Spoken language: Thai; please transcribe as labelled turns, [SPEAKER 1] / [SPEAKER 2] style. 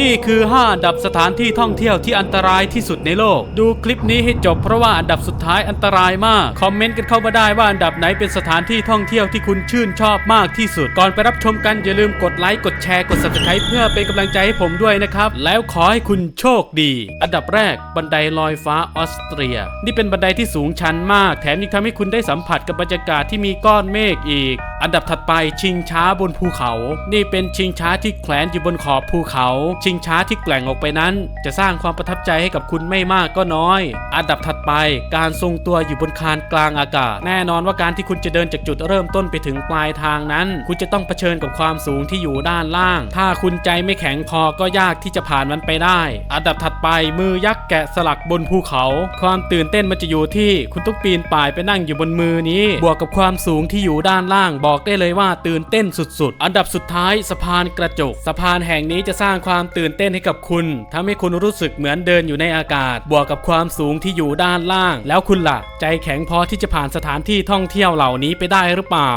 [SPEAKER 1] นี่คือ 5 อันดับสถานที่ท่องเที่ยวที่อันตรายที่สุดในโลก ดูคลิปนี้ให้จบเพราะว่าอันดับสุดท้ายอันตรายมาก คอมเมนต์กันเข้ามาได้ว่าอันดับไหนเป็นสถานที่ท่องเที่ยวที่คุณชื่นชอบมากที่สุด ก่อนไปรับชมกันอย่าลืมกดไลค์กดแชร์กด subscribe เพื่อเป็นกำลังใจให้ผมด้วยนะครับ แล้วขอให้คุณโชคดี อันดับแรกบันไดลอยฟ้าออสเตรีย นี่เป็นบันไดที่สูงชันมาก แถมยังทำให้คุณได้สัมผัสกับบรรยากาศที่มีก้อนเมฆอีก อันดับถัดไปชิงช้าบนภูเขา นี่เป็นชิงช้าที่แขวนอยู่บนขอบภูเขา ชิงช้าที่แกว่งออกไปนั้น จะสร้างความประทับใจให้กับคุณไม่มากก็น้อย อันดับถัดไปการทรงตัวอยู่บนคานกลางอากาศ แน่นอนว่าการที่คุณจะเดินจากจุดเริ่มต้นไปถึงปลายทางนั้น คุณจะต้องเผชิญกับความสูงที่อยู่ด้านล่าง ถ้าคุณใจไม่แข็งพอก็ยากที่จะผ่านมันไปได้ อันดับถัดไปมือยักษ์แกะสลักบนภูเขา ความตื่นเต้นมันจะอยู่ที่ คุณต้องปีนป่ายไปนั่งอยู่บนมือนี้ บวกกับความสูงที่อยู่ด้านล่างบอกอกได้เลยว่าตื่นเต้นสุดๆ อันดับสุดท้ายสะพานกระจก สะพานแห่งนี้จะสร้างความตื่นเต้นให้กับคุณทำให้คุณรู้สึกเหมือนเดินอยู่ในอากาศ บวกกับความสูงที่อยู่ด้านล่าง แล้วคุณล่ะ ใจแข็งพอที่จะผ่านสถานที่ท่องเที่ยวเหล่านี้ไปได้หรือเปล่า